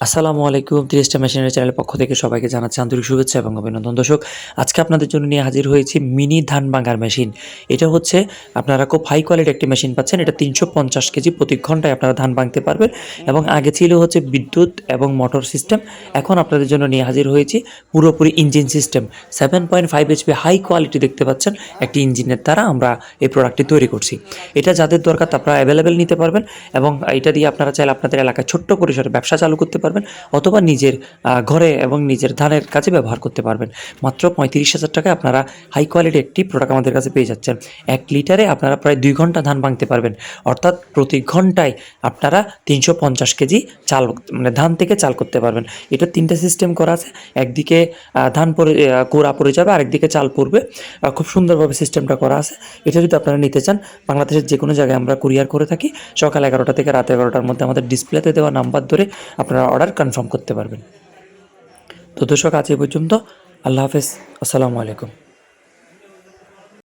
আসসালামু আলাইকুম, তিরিশটা মেশিনের চ্যানেলের পক্ষ থেকে সবাইকে জানাচ্ছি আন্তরিক শুভেচ্ছা এবং অভিনন্দন। দর্শক, আজকে আপনাদের জন্য নিয়ে হাজির হয়েছি মিনি ধান ভাঙার মেশিন। এটা হচ্ছে, আপনারা খুব হাই কোয়ালিটি একটি মেশিন পাচ্ছেন। এটা তিনশো পঞ্চাশ কেজি প্রতি ঘন্টায় আপনারা ধান ভাঙতে পারবেন। এবং আগে ছিল হচ্ছে বিদ্যুৎ এবং মোটর সিস্টেম এখন আপনাদের জন্য নিয়ে হাজির হয়েছি পুরোপুরি engine system seven point five HP high quality দেখতে পাচ্ছেন। একটি ইঞ্জিনের দ্বারা আমরা এই প্রোডাক্টটি তৈরি করছি। এটা যাদের দরকার আপনারা অ্যাভেলেবেল নিতে পারবেন। এবং এটা দিয়ে আপনারা চাইলে আপনাদের এলাকায় ছোট্ট পরিসরে ব্যবসা চালু করতে পারবেন অথবা নিজের ঘরে এবং নিজের ধানের কাজে ব্যবহার করতে পারবেন। মাত্র পঁয়ত্রিশ হাজার টাকায় আপনারা হাই কোয়ালিটি একটি প্রোডাক্ট আমাদের কাছে পেয়ে যাচ্ছেন। এক লিটারে আপনারা প্রায় দুই ঘণ্টা ধান ভাঙতে পারবেন। অর্থাৎ প্রতি ঘন্টায় আপনারা তিনশো পঞ্চাশ কেজি চাল মানে ধান থেকে চাল করতে পারবেন। এটা তিনটে সিস্টেম করা আছে। একদিকে ধান পরে কোড়া পড়ে যাবে, আরেকদিকে চাল পড়বে। খুব সুন্দরভাবে সিস্টেমটা করা আছে। এটা যদি আপনারা নিতে চান, বাংলাদেশের যে কোনো জায়গায় আমরা কুরিয়ার করে থাকি। সকাল এগারোটা থেকে রাত এগারোটার মধ্যে আমাদের ডিসপ্লেতে দেওয়া নাম্বার ধরে আপনারা অর্ডার কনফার্ম করতে পারবেন। তো দর্শক আজ এই পর্যন্ত। আল্লাহ হাফেজ। আসসালামু আলাইকুম।